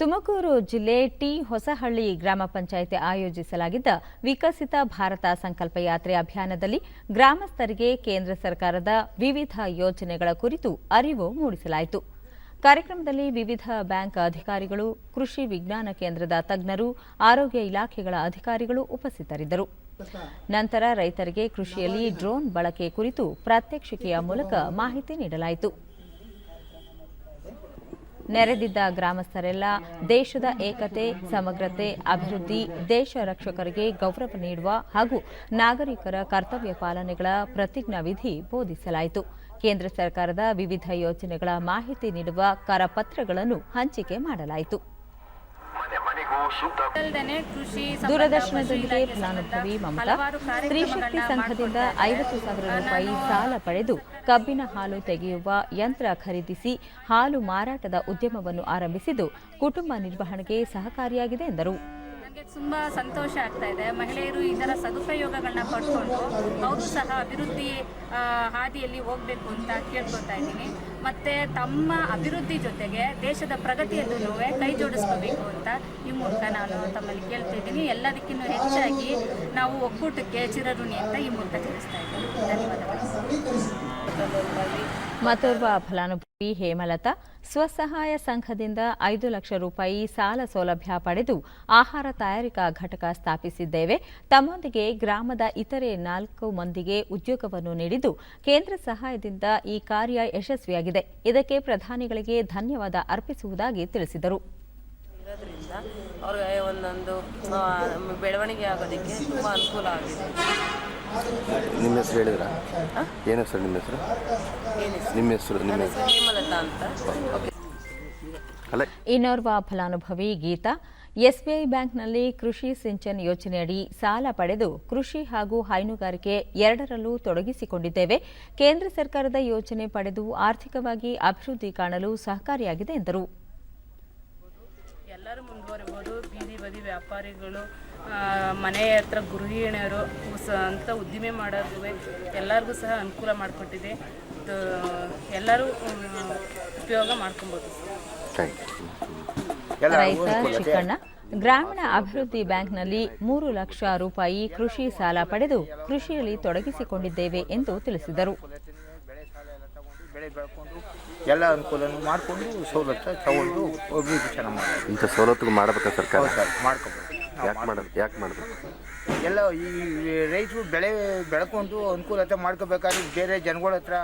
ತುಮಕೂರು ಜಿಲ್ಲೆ ಟಿ ಹೊಸಹಳ್ಳಿ ಗ್ರಾಮ ಪಂಚಾಯಿತಿ ಆಯೋಜಿಸಲಾಗಿದ್ದ ವಿಕಸಿತ ಭಾರತ ಸಂಕಲ್ಪ ಯಾತ್ರೆ ಅಭಿಯಾನದಲ್ಲಿ ಗ್ರಾಮಸ್ಥರಿಗೆ ಕೇಂದ್ರ ಸರ್ಕಾರದ ವಿವಿಧ ಯೋಜನೆಗಳ ಕುರಿತು ಅರಿವು ಮೂಡಿಸಲಾಯಿತು. ಕಾರ್ಯಕ್ರಮದಲ್ಲಿ ವಿವಿಧ ಬ್ಯಾಂಕ್ ಅಧಿಕಾರಿಗಳು, ಕೃಷಿ ವಿಜ್ಞಾನ ಕೇಂದ್ರದ ತಜ್ಞರು, ಆರೋಗ್ಯ ಇಲಾಖೆಗಳ ಅಧಿಕಾರಿಗಳು ಉಪಸ್ಥಿತರಿದ್ದರು. ನಂತರ ರೈತರಿಗೆ ಕೃಷಿಯಲ್ಲಿ ಡ್ರೋನ್ ಬಳಕೆ ಕುರಿತು ಪ್ರಾತ್ಯಕ್ಷಿಕೆಯ ಮೂಲಕ ಮಾಹಿತಿ ನೀಡಲಾಯಿತು. ನೆರೆದಿದ್ದ ಗ್ರಾಮಸ್ಥರೆಲ್ಲ ದೇಶದ ಏಕತೆ, ಸಮಗ್ರತೆ, ಅಭಿವೃದ್ಧಿ, ದೇಶ ರಕ್ಷಕರಿಗೆ ಗೌರವ ನೀಡುವ ಹಾಗೂ ನಾಗರಿಕರ ಕರ್ತವ್ಯ ಪಾಲನೆಗಳ ಪ್ರತಿಜ್ಞಾ ವಿಧಿ ಬೋಧಿಸಲಾಯಿತು. ಕೇಂದ್ರ ಸರ್ಕಾರದ ವಿವಿಧ ಯೋಜನೆಗಳ ಮಾಹಿತಿ ನೀಡುವ ಕರಪತ್ರಗಳನ್ನು ಹಂಚಿಕೆ ಮಾಡಲಾಯಿತು. ದೂರದರ್ಶನದೊಂದಿಗೆ ಫಲಾನುಭವಿ ಮಮತಾ ಸ್ತ್ರೀಶಕ್ತಿ ಸ್ತ್ರೀ ಶಕ್ತಿ ಸಂಘದಿಂದ. ಐವತ್ತು ಸಾವಿರ ರೂಪಾಯಿ ಸಾಲ ಪಡೆದು ಕಬ್ಬಿನ ಹಾಲು ತೆಗೆಯುವ ಯಂತ್ರ ಖರೀದಿಸಿ ಹಾಲು ಮಾರಾಟದ ಉದ್ಯಮವನ್ನು ಆರಂಭಿಸಿದ್ದು ಕುಟುಂಬ ನಿರ್ವಹಣೆಗೆ ಸಹಕಾರಿಯಾಗಿದೆ ಎಂದರು ನನಗೆ ತುಂಬಾ ಸಂತೋಷ ಆಗ್ತಾ ಇದೆ. ಮಹಿಳೆಯರು ಇದರ ಸದುಪಯೋಗಗಳನ್ನ ಪಡ್ಕೊಂಡು ಅವರು ಸಹ ಅಭಿವೃದ್ಧಿ ಹಾದಿಯಲ್ಲಿ ಹೋಗಬೇಕು ಅಂತ ಕೇಳ್ಕೊತಾ ಇದ್ದೀನಿ. ಮತ್ತೆ ತಮ್ಮ ಅಭಿವೃದ್ಧಿ ಜೊತೆಗೆ ದೇಶದ ಪ್ರಗತಿಯಲ್ಲೂ ಕೈ ಜೋಡಿಸ್ಕೋಬೇಕು ಅಂತ ಈ ಮೂಲಕ ನಾನು ತಮ್ಮಲ್ಲಿ ಕೇಳ್ತಾ ಇದ್ದೀನಿ. ಎಲ್ಲದಕ್ಕಿಂತ ಹೆಚ್ಚಾಗಿ ನಾವು ಒಕ್ಕೂಟಕ್ಕೆ ಚಿರಋಣಿ ಅಂತ ಈ ಮೂಲಕ ತಿಳಿಸ್ತಾ ಇದ್ದೀನಿ. ಧನ್ಯವಾದಗಳು. ಮತ್ತೋರ್ವ ಫಲಾನುಭವಿ ಹೇಮಲತಾ ಸ್ವಸಹಾಯ ಸಂಘದಿಂದ ಐದು ಲಕ್ಷ ರೂಪಾಯಿ ಸಾಲ ಸೌಲಭ್ಯ ಪಡೆದು ಆಹಾರ ತಯಾರಿಕಾ ಘಟಕ ಸ್ಥಾಪಿಸಿದ್ದೇವೆ. ತಮ್ಮೊಂದಿಗೆ ಗ್ರಾಮದ ಇತರೆ ನಾಲ್ಕು ಮಂದಿಗೆ ಉದ್ಯೋಗವನ್ನು ನೀಡಿದ್ದು ಕೇಂದ್ರ ಸಹಾಯದಿಂದ ಈ ಕಾರ್ಯ ಯಶಸ್ವಿಯಾಗಿದೆ. ಇದಕ್ಕೆ ಪ್ರಧಾನಿಗಳಿಗೆ ಧನ್ಯವಾದ ಅರ್ಪಿಸುವುದಾಗಿ ತಿಳಿಸಿದರು. ಅವ್ರಿಗೆ ಒಂದೊಂದು ಬೆಳವಣಿಗೆ ಆಗೋದಕ್ಕೆ ತುಂಬ ಅನುಕೂಲ ಆಗಿದೆ. ನಿಮ್ಮ ಹೆಸರು ಹೇಳಿದ್ರ? ಏನು ಹೆಸರು ನಿಮ್ಮ ಹೆಸರು? ನಿಮ್ಮ ಹೆಸರು ನಿಮ್ಮ ಹೆಸರು. ಹೇಮಲತಾ ಅಂತ. ಇನ್ನೋರ್ವ ಫಲಾನುಭವಿ ಗೀತಾ. ಎಸ್ಬಿಐ ಬ್ಯಾಂಕ್ನಲ್ಲಿ ಕೃಷಿ ಸಿಂಚನ್ ಯೋಜನೆಯಡಿ ಸಾಲ ಪಡೆದು ಕೃಷಿ ಹಾಗೂ ಹೈನುಗಾರಿಕೆ ಎರಡರಲ್ಲೂ ತೊಡಗಿಸಿಕೊಂಡಿದ್ದೇವೆ. ಕೇಂದ್ರ ಸರ್ಕಾರದ ಯೋಜನೆ ಪಡೆದು ಆರ್ಥಿಕವಾಗಿ ಅಭಿವೃದ್ಧಿ ಕಾಣಲು ಸಹಕಾರಿಯಾಗಿದೆ ಎಂದರು. ಬೀದಿ ವ್ಯಾಪಾರಿಗಳು ಆ, ಮನೆ ಹತ್ರ ಗೃಹಿಣಿಯರು ಅಂತ ಉದ್ದಿಮೆ ಮಾಡೋದು ಎಲ್ಲರಿಗೂ ಸಹ ಅನುಕೂಲ ಮಾಡಿಕೊಟ್ಟಿದೆ. ಎಲ್ಲರೂ ಉಪಯೋಗ ಮಾಡ್ಕೊಬೋದು. ಥ್ಯಾಂಕ್ ಯು ರೈತ ಚಿಕ್ಕಣ್ಣ ಗ್ರಾಮೀಣ ಅಭಿವೃದ್ಧಿ ಬ್ಯಾಂಕ್ನಲ್ಲಿ ಮೂರು ಲಕ್ಷ ರೂಪಾಯಿ ಕೃಷಿ ಸಾಲ ಪಡೆದು ಕೃಷಿಯಲ್ಲಿ ತೊಡಗಿಸಿಕೊಂಡಿದ್ದೇವೆ ಎಂದು ತಿಳಿಸಿದರು ಬೆಳೆ ಸಾಲ ಎಲ್ಲ ತಗೊಂಡು ಬೆಳೆ ಬೆಳ್ಕೊಂಡು ಎಲ್ಲ ಅನುಕೂಲನೂ ಮಾಡಿಕೊಂಡು ಸವಲತ್ತು ತಗೊಂಡು ಅಭಿವೃದ್ಧಿ ಚೆನ್ನಾಗಿ ಮಾಡ್ತೀವಿ ಇಂಥ ಸವಲತ್ತು ಮಾಡಬೇಕಾ ಸರ್ಕಾರ? ಹೌದು ಸರ್ ಯಾಕೆ ಮಾಡೋದು ಯಾಕೆ ಮಾಡಬೇಕು? ಎಲ್ಲ ಈ ರೈತರು ಬೆಳೆ ಬೆಳ್ಕೊಂಡು ಅನುಕೂಲತೆ ಮಾಡ್ಕೋಬೇಕಾದ್ರೆ ಬೇರೆ ಜನಗಳ ಹತ್ರ